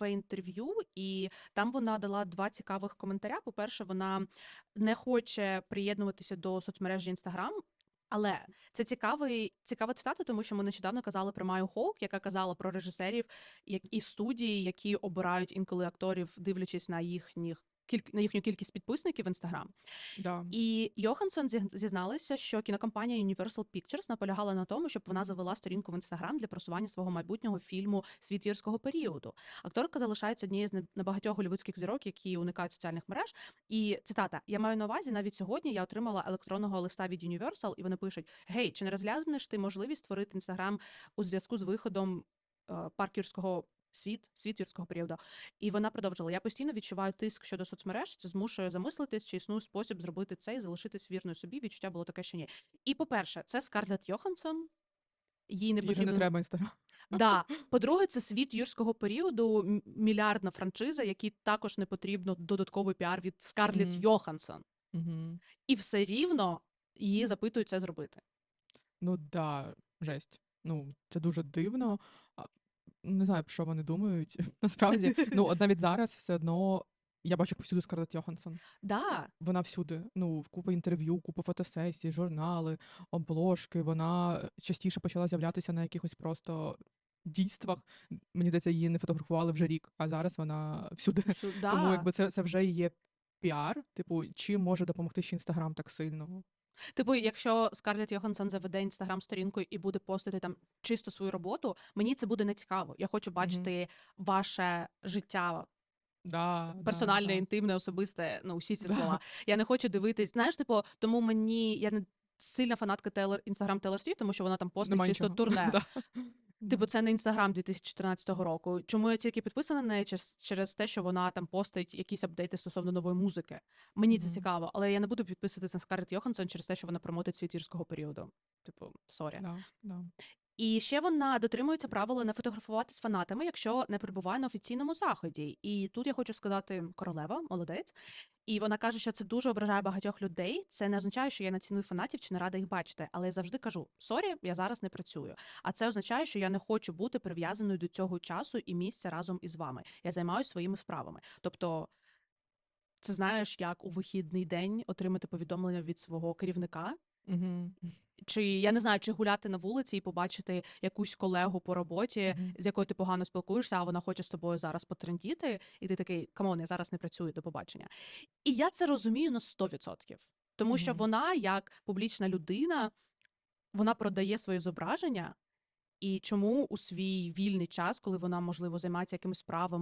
в інтерв'ю, і там вона дала два цікавих коментаря. По-перше, вона не хоче приєднуватися до соцмережі Інстаграм. Але це цікавий цікава цитата, тому що ми нещодавно казали про Маю Хоук, яка казала про режисерів як і студії, які обирають інколи акторів, дивлячись на їхніх кіль- на їхню кількість підписників в Інстаграм. Да. І Йоханссон зі- зізналася, що кінокомпанія Universal Pictures наполягала на тому, щоб вона завела сторінку в інстаграм для просування свого майбутнього фільму Світ юрського періоду. Акторка залишається однією з небагатьох голівудських зірок, які уникають соціальних мереж. І цитата: Я маю на увазі, навіть сьогодні я отримала електронного листа від Universal, і вони пишуть: Гей, чи не розглянеш ти можливість створити інстаграм у зв'язку з виходом е, парк юрського світ, світ юрського періоду? І вона продовжила: Я постійно відчуваю тиск щодо соцмереж. Це змушує замислитись, чи існує спосіб зробити це і залишитись вірною собі. Відчуття було таке, що ні. І по-перше, це Скарлетт Йоханссон. Їй не потрібно не треба інстаграм. Да. По-друге, це світ юрського періоду, мільярдна франшиза, якій також не потрібно додатковий піар від Скарлетт Мгм. Йоханссон. Угу. І все рівно її запитують це зробити. Ну да, жесть. Ну, це дуже дивно. Не знаю, про що вони думають. Насправді, ну, от навіть зараз все одно я бачу повсюди Скарлетт Йоханссон. Да, Вона всюди. Ну, в купа інтерв'ю, купа фотосесій, журнали, обложки. Вона частіше почала з'являтися на якихось просто дійствах. Мені здається, її не фотографували вже рік, а зараз вона всюди. да. Тому якби це, це вже є піар. Типу, чим може допомогти ще інстаграм так сильно? Типу, якщо Скарлетт Йоханссон заведе інстаграм-сторінку і буде постити там чисто свою роботу, мені це буде не цікаво. Я хочу бачити ваше життя Да, персональне, да. інтимне, особисте, ну усі ці Да. слова. Я не хочу дивитись. Знаєш, типу, тому мені я не сильна фанатка Тейлор інстаграм Тейлор Свіфт, тому що вона там постить Нема чисто нічого. турне. Типу, це не інстаграм 2014 року. Чому я тільки підписана на неї через, через те, що вона там постить якісь апдейти стосовно нової музики. Мені це цікаво, але я не буду підписуватися на Скарлетт Йоханссон через те, що вона промотить світ юрського періоду. Типу, сорі. Да, да. І ще вона дотримується правила не фотографувати з фанатами, якщо не перебуває на офіційному заході. І тут я хочу сказати королева, молодець. І вона каже, що це дуже ображає багатьох людей. Це не означає, що я не ціную фанатів чи не рада їх бачити. Але я завжди кажу: сорі, я зараз не працюю. А це означає, що я не хочу бути прив'язаною до цього часу і місця разом із вами. Я займаюся своїми справами. Тобто, це знаєш, як у вихідний день отримати повідомлення від свого керівника. Угу. Чи я не знаю, чи гуляти на вулиці і побачити якусь колегу по роботі, Мгм. з якою ти погано спілкуєшся, а вона хоче з тобою зараз потрендіти, і ти такий камон, я зараз не працюю до побачення. І я це розумію на 100%. Тому що Мгм. вона, як публічна людина, вона продає своє зображення, і чому у свій вільний час, коли вона можливо займається якимись справами